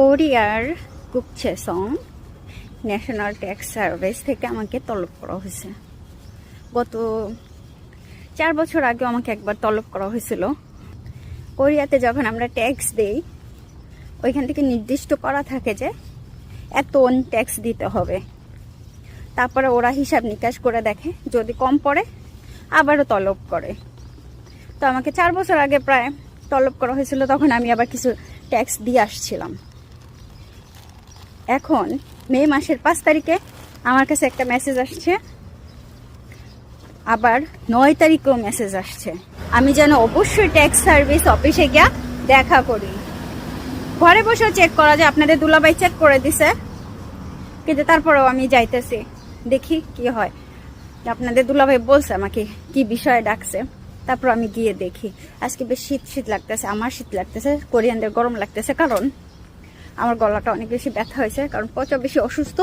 কোরিয়ার কুকছেসং national tax service থেকে আমাকে তলব করা হয়েছে। গত চার বছর আগে আমাকে একবার তলব করা হয়েছিল। কোরিয়াতে যখন আমরা ট্যাক্স দেই, ওইখান থেকে নির্দিষ্ট করা থাকে যে এত ট্যাক্স দিতে হবে। তারপরে ওরা হিসাব নিকাশ করে দেখে, যদি কম পড়ে, আবারও তলব করে। তো আমাকে চার বছর আগে প্রায় তলব করা হয়েছিল, তখন আমি আবার কিছু ট্যাক্স দিয়ে আসছিলাম। এখন মে মাসের পাঁচ তারিখে আমার কাছে একটা মেসেজ আসছে। আবার নয় তারিখেও মেসেজ আসছে। আমি যেন অবশ্যই ট্যাক্স সার্ভিস অফিসে গিয়া দেখা করি। ঘরে বসেও চেক করা যায়, আপনাদের দুলাভাই চেক করে দিছে। কিন্তু তারপরেও আমি যাইতেছি, দেখি কি হয়। আপনাদের দুলাভাই বলছে আমাকে কি বিষয়ে ডাকছে। তারপর আমি গিয়ে দেখি। আজকে বেশ শীত শীত লাগতেছে, আমার শীত লাগতেছে, কোরিয়ানদের গরম লাগতেছে। কারণ আমার গলাটা অনেক বেশি ব্যথা হয়েছে, কারণ প্রচুর বেশি অসুস্থ।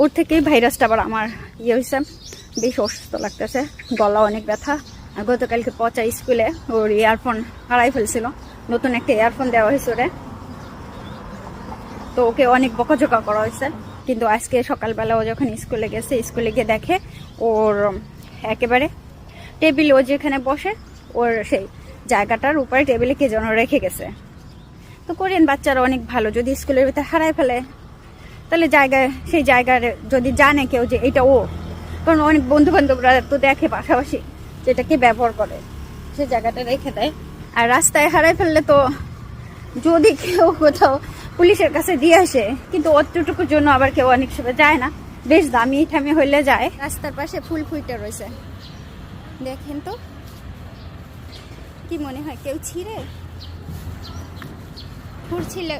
ওর থেকেই ভাইরাসটা আবার আমার ইয়ে হয়েছে, বেশ অসুস্থ লাগতেছে গলা অনেক ব্যথা। গতকালকে পচা স্কুলে ওর ইয়ারফোন হারাই ফেলছিল, নতুন একটা ইয়ারফোন দেওয়া হয়েছে ওরে। তো ওকে অনেক বকাঝোকা করা হয়েছে, কিন্তু আজকে সকালবেলা ও যখন স্কুলে গেছে, স্কুলে গিয়ে দেখে ওর একেবারে টেবিল ও যেখানে বসে, ওর সেই জায়গাটার উপরে টেবিলে কে যেন রেখে গেছে। তো কোরিয়ান বাচ্চারা অনেক ভালো, যদি স্কুলের ভিতরে হারায় ফেলে, তাহলে জায়গায়, সেই জায়গার যদি জানে কেউ যে এটা ও, কারণ অনেক বন্ধু বান্ধবরা তো দেখে পাশাপাশি যেটাকে ব্যবহার করে, সে জায়গাটা রেখে দেয়। আর রাস্তায় হারায় ফেললে তো যদি কেউ কোথাও পুলিশের কাছে দিয়ে আসে, কিন্তু অতটুকুর জন্য আবার কেউ অনেক সময় যায় না, বেশ দামি ঠামি হইলে যায়। রাস্তার পাশে ফুল ফুইটে রয়েছে। দেখেন তো, কি মনে হয়, কেউ ছিঁড়ে? ফুল ছিলে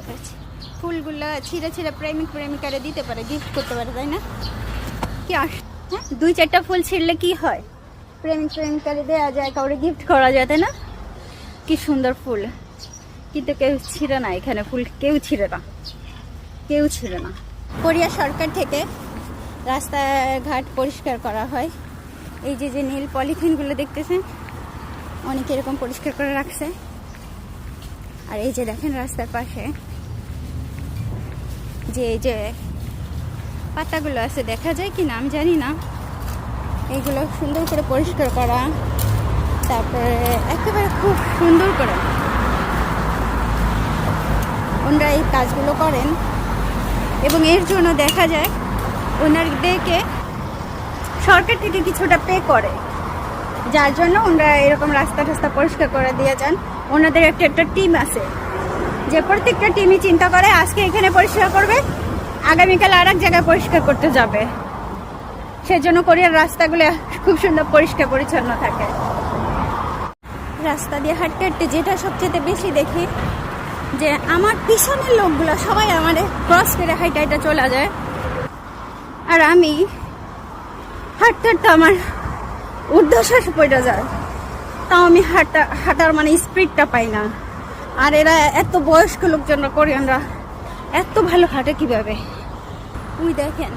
ফুলগুলো ছিঁড়ে ছিঁড়ে প্রেমিক প্রেমিকারে দিতে পারে গিফট করতে পারে, তাই না? কি আস হ্যাঁ? দুই চারটা ফুল ছিঁড়লে কি হয়? প্রেমিক প্রেমিকারে দেওয়া যায়, কাউরে গিফট করা যায়, তাই না? কি সুন্দর ফুল। কিন্তু কেউ ছিঁড়ে না এখানে, ফুল কেউ ছিঁড়ে না। কেউ ছিঁড়ে না। কোরিয়া সরকার থেকে রাস্তাঘাট পরিষ্কার করা হয়। এই যে যে নীল পলিথিনগুলো দেখতেছেন, অনেক এরকম পরিষ্কার করে রাখছে। আর এই যে দেখেন রাস্তার পাশে, যে এই যে পাতাগুলো আছে, দেখা যায় কি না আমি জানি না। এইগুলো সুন্দর করে পরিষ্কার করা, তারপরে একেবারে খুব সুন্দর করে ওনারা এই কাজগুলো করেন। এবং এর জন্য দেখা যায় ওনাদেরকে সরকার থেকে কিছুটা পে করে, যার জন্য ওনারা এরকম রাস্তা টাস্তা পরিষ্কার করে দিয়ে যান। ওনাদের একটা একটা টিম আছে। যে প্রত্যেকটা টিমই চিন্তা করে, আজকে এখানে পরিষ্কার করবে, আগামীকাল আর এক জায়গায় পরিষ্কার করতে যাবে। সেজন্য কোরিয়ার রাস্তাগুলো খুব সুন্দর পরিষ্কার পরিচ্ছন্ন থাকে। রাস্তা দিয়ে হাঁটতে হাঁটতে যেটা সবচেয়ে বেশি দেখি, যে আমার পিছনের লোকগুলো সবাই আমার ক্রস করে হাইটা হাইটা চলে যায়। আর আমি হাঁটতে হাঁটতে আমার ঊর্ধ্বশ্বাস পড়ে যায়। তাও আমি হাঁটা, হাঁটার মানে স্পিডটা পাই না। আর এরা এত বয়স্ক লোকজন কোরিয়ানরা। এত ভালো হাঁটে কীভাবে? উই দেখেন,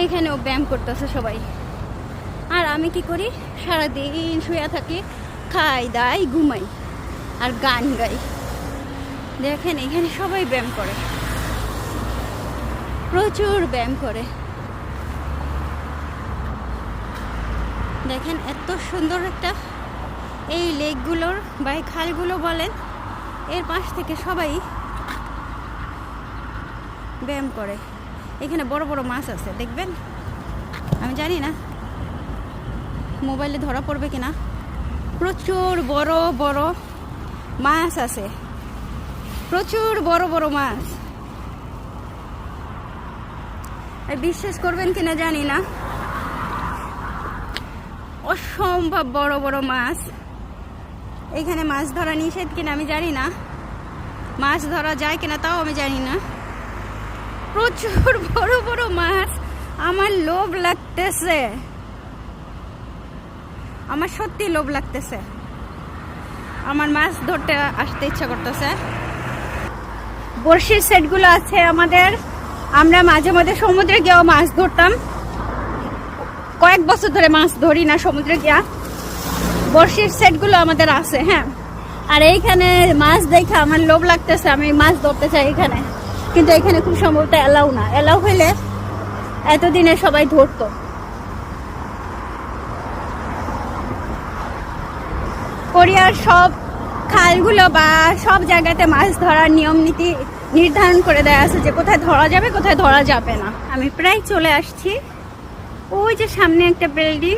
এইখানেও ব্যায়াম করতেছে সবাই। আর আমি কি করি? সারাদিন শুয়ে থাকি, খাই, দাই, ঘুমাই, আর গান গাই। দেখেন, এখানে সবাই ব্যায়াম করে। প্রচুর ব্যায়াম করে। দেখেন, এত সুন্দর একটা এই লেকগুলোর বা এই খালগুলো বলেন, এর পাশ থেকে সবাই ব্যায়াম করে। এখানে বড় বড় মাছ আছে, দেখবেন? আমি জানি না। মোবাইলে ধরা পড়বে কিনা। প্রচুর বড় বড় মাছ আছে। প্রচুর বড় বড় মাছ। আর বিশ্বাস করবেন কিনা জানি না। অসম্ভব বড় বড় মাছ। এখানে মাছ ধরা নিষেধ কিনা আমি জানি না। মাছ ধরা যায় কিনা তাও আমি জানি না। প্রচুর বড় বড় মাছ। আমার লোভ লাগতেছে। আমার সত্যি লোভ লাগতেছে। আমার মাছ ধরতে আসতে ইচ্ছা করতেছে। বড়শির সেটগুলো আছে আমাদের। আমরা মাঝে মাঝে সমুদ্রে গিয়েও মাছ ধরতাম। কয়েক বছর ধরে মাছ ধরি না সমুদ্রে গিয়া। বড়শির সেটগুলো আমাদের আছে হ্যাঁ। আর এইখানে মাছ দেখে আমার লোভ লাগতেছে, আমি মাছ ধরতে চাই এখানে। কিন্তু এখানে খুব সম্ভবত এলাও না। এলাও হইলে এতদিনে সবাই ধরতো। কোরিয়ার সব খালগুলো বা সব জায়গাতে মাছ ধরার নিয়ম নীতি নির্ধারণ করে দেওয়া আছে যে কোথায় ধরা যাবে, কোথায় ধরা যাবে না। আমি প্রায় চলে আসছি। ওই যে সামনে একটা বিল্ডিং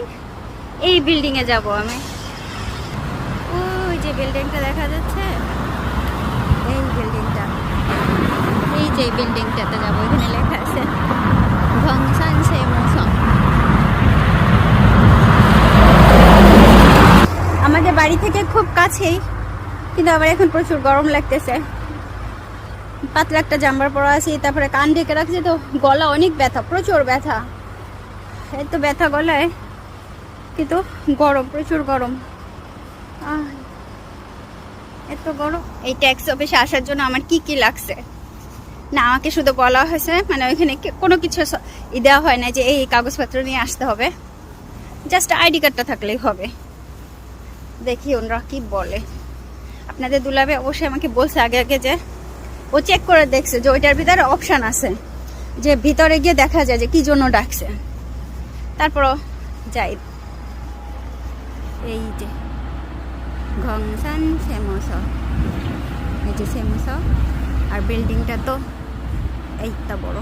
এই বিল্ডিং এ যাব আমি। যে বিল্ডিংটা দেখা যাচ্ছে এই বিল্ডিংটা এই যে বিল্ডিংটাতে যাব এখানে লেখা আছে ভংসান সেমসং আমাদের বাড়ি থেকে খুব কাছেই কিন্তু আবার এখন প্রচুর গরম লাগতেছে। পাতলা একটা জাম্বার পরা আছি তারপরে কান ঢেকে রাখছে তো গলা অনেক ব্যথা প্রচুর ব্যথা। এই তো ব্যথা গলায় কিন্তু গরম প্রচুর গরম। আহ, এত গরম? এই ট্যাক্স অফিসে আসার জন্য আমার কি কি লাগছে? না, আমাকে শুধু বলা হয়েছে মানে ওইখানে কোনো কিছু ই দেওয়া হয় না যে এই কাগজপত্র নিয়ে আসতে হবে। জাস্ট আইডি কার্ডটা থাকলেই হবে। দেখি ওনারা কি বলে। আপনাদের দুলাবে অবশ্যই আমাকে বলছে আগে আগে যে, ও চেক করে দেখছে যে ওইটার ভিতরে অপশান আছে। যে ভিতরে গিয়ে দেখা যায় যে কি জন্য ডাকছে। তারপরও যাই। এই যে। ঘংসান সেমস এই যে সেমস আর বিল্ডিংটা তো এইটা বড়।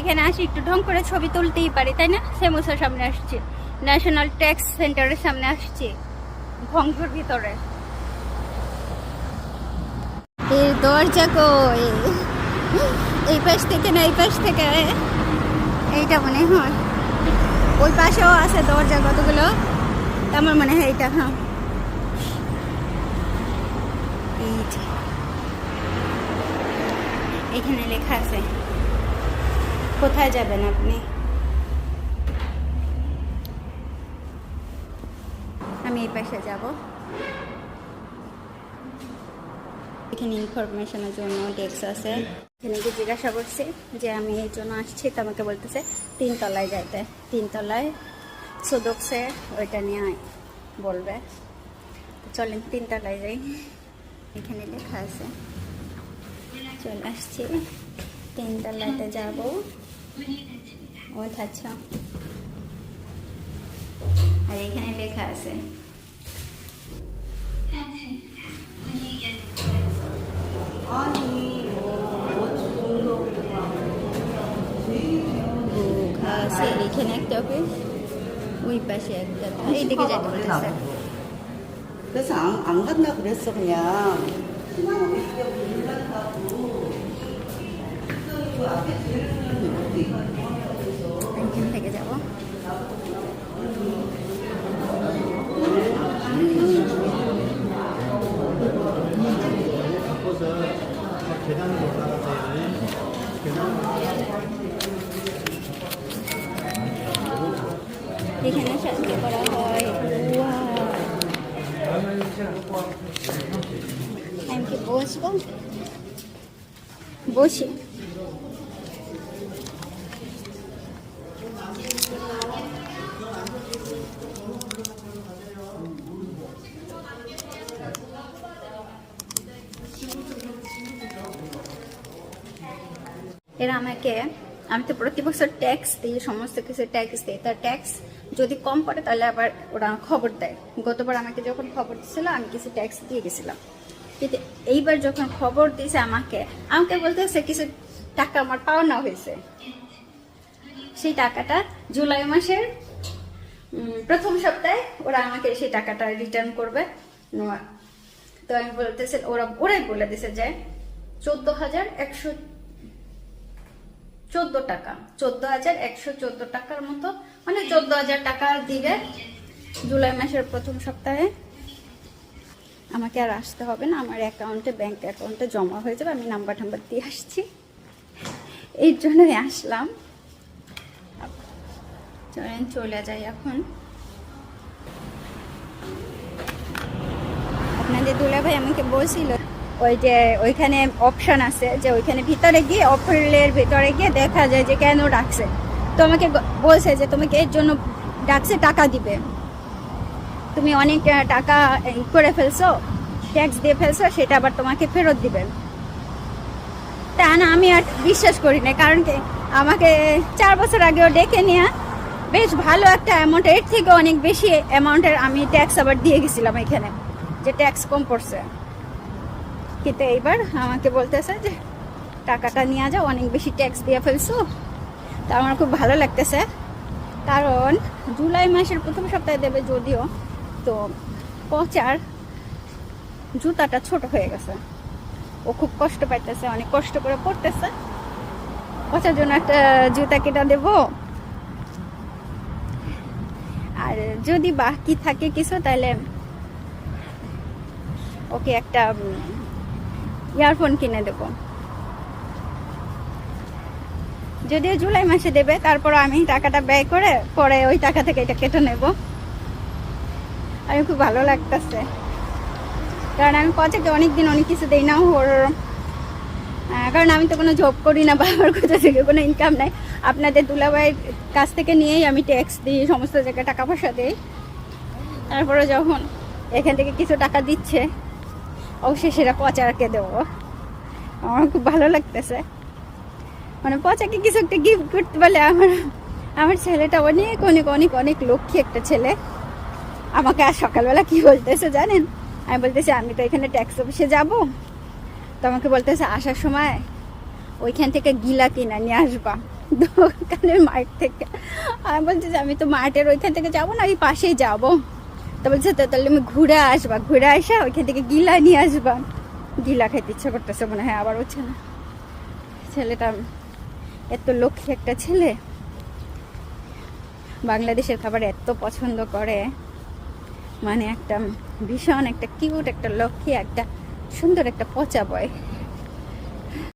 এখানে আসি, একটু ঢং করে ছবি তুলতেই পারি, তাই না? সেমোসার সামনে আসছি। ন্যাশনাল ট্যাক্স সেন্টারের সামনে আসছি ভঙ্গুর ভিতরে। এর দরজা কই? এই পাশ থেকে না, এই পাশ থেকে? এইটা মনে হয়। ওই পাশেও আছে দরজা কতগুলো? আমার মনে হয় এইটা হ্যাঁ। এখানে লেখা আছে, কোথায় যাবেন আপনি? আমি এই পাশে যাব। এখানে ইনফরমেশনের জন্য ডেস্ক আছে। এখানে জিজ্ঞাসা করছি যে আমি এই জন্য আসছি, তো আমাকে বলতেছে তিনতলায় যাইতে। তিনতলায় সুদকসে ওইটা নিয়ে বলবে। চলেন তিনতলায় যাই। এখানে লেখা আছে, চলে আসছি। তিনতলাতে যাব। ও আচ্ছা। আর এখানে লেখা আছে আছে এখানে একটা অফিস ওই পাশে একটা এইদিকে যেতে বলতেছে 그래서 안, 안 간다 그랬어 그냥 এখান থেকে যাব এখানে সাহায্য করা হয়। আমি কি বসবো বসি। এরা আমাকে, আমি তো প্রতি বছর ট্যাক্স দিই, সমস্ত কিছু ট্যাক্স দিই। তার ট্যাক্স যদি কম পড়ে, তাহলে আবার ওরা খবর দেয়। গতবার আমাকে যখন খবর দিছিল আমি কিছু ট্যাক্স দিয়ে গেছিলাম। কিন্তু এইবার যখন খবর দিয়েছে আমাকে আমাকে বলতেছে কিছু টাকা আমার পাওনা হয়েছে। সেই টাকাটা জুলাই মাসের প্রথম সপ্তাহে ওরা আমাকে সেই টাকাটা রিটার্ন করবে। তো আমি বলতেছে, ওরা, ওরাই বলে দিছে যে চোদ্দ হাজার একশো চোদ্দ টাকা। চোদ্দ হাজার একশো চোদ্দ টাকার মতো মানে চোদ্দ হাজার টাকা দিবে জুলাই মাসের প্রথম সপ্তাহে। আমাকে আর আসতে হবে না, আমার অ্যাকাউন্টে ব্যাংক অ্যাকাউন্টে জমা হয়ে যাবে, আমি নাম্বার টাম্বার দিয়ে আসছি। এই জন্যই আসলাম। চলেন, চলে যাই এখন। আপনাদের দুলা ভাই আমাকে বলছিল, ওই যে ওইখানে অপশান আছে, যে ওইখানে ভিতরে গিয়ে অপরের ভিতরে গিয়ে দেখা যায় যে কেন ডাকছে। তো আমাকে বলছে যে তোমাকে এর জন্য ডাকছে, টাকা দিবে। তুমি অনেক টাকা করে ফেলছো ট্যাক্স দিয়ে ফেলছো, সেটা আবার তোমাকে ফেরত দিবে। তা না, আমি আর বিশ্বাস করি না কারণ কি, আমাকে চার বছর আগেও ডেকে নিয়ে বেশ ভালো একটা অ্যামাউন্ট এর থেকে অনেক বেশি অ্যামাউন্টের আমি ট্যাক্স আবার দিয়ে গেছিলাম এখানে, যে ট্যাক্স কম পড়ছে। কিন্তু এইবার আমাকে বলতেছে যে, টাকাটা নিয়ে যাও, অনেক বেশি ট্যাক্স দিয়ে ফেলছো। তা আমার খুব ভালো লাগতেছে। কারণ জুলাই মাসের প্রথম সপ্তাহে দেবে যদিও, তো পচার জুতাটা ছোট হয়ে গেছে। ও খুব কষ্ট পাইতেছে, অনেক কষ্ট করে পড়তেছে পচার জন্য একটা জুতা কেটা দেব। আর যদি বাকি থাকে কিছু, তাহলে ওকে একটা ইয়ারফোন কিনে দেবো। যদিও জুলাই মাসে দেবে তারপর আমি টাকাটা ব্যয় করে পরে ওই টাকা থেকে এটা কেটে নেব। আমি খুব ভালো লাগতেছে। কারণ আমি পচাকে অনেকদিন অনেক কিছু দিই না, ওর কারণ আমি তো কোনো জব করি না বাবার কোথা থেকে কোনো ইনকাম নাই। আপনাদের দুলাভাইয়ের কাছ থেকে নিয়েই আমি ট্যাক্স দিই, সমস্ত জায়গায় টাকা পয়সা দিই। তারপরে যখন এখান থেকে কিছু টাকা দিচ্ছে অবশ্যই সেটা পচারকে দেবো। আমার খুব ভালো লাগতেছে। মানে পচাকে কিছু একটা গিফট করতে পারলে আমার আমার ছেলেটা অনেক অনেক অনেক অনেক লক্ষ্মী একটা ছেলে। আমাকে আর সকালবেলা কি বলতেছে জানেন? আমি বলতেছি, আমি তো এখানে ট্যাক্স অফিসে যাব। তো আমাকে বলতেছে, আসার সময় ওইখান থেকে গিলা কিনা নিয়ে আসবা, দোকানের মার্ট থেকে। আমি বলছি যে, আমি তো মার্টের ওইখান থেকে যাব না, ওই পাশেই যাব। তো বলছে, তো তাহলে আমি ঘুরে আসবা, ঘুরে আসা, ওইখান থেকে গিলা নিয়ে আসবা। গিলা খাইতে ইচ্ছা করতেছে মনে হয় আবার হচ্ছে না ছেলেটা এত লক্ষ্মী একটা ছেলে? বাংলাদেশের খাবার এত পছন্দ করে। মানে একটা ভীষণ একটা কিউট একটা লক্ষ্মী, একটা সুন্দর একটা পচা বয়।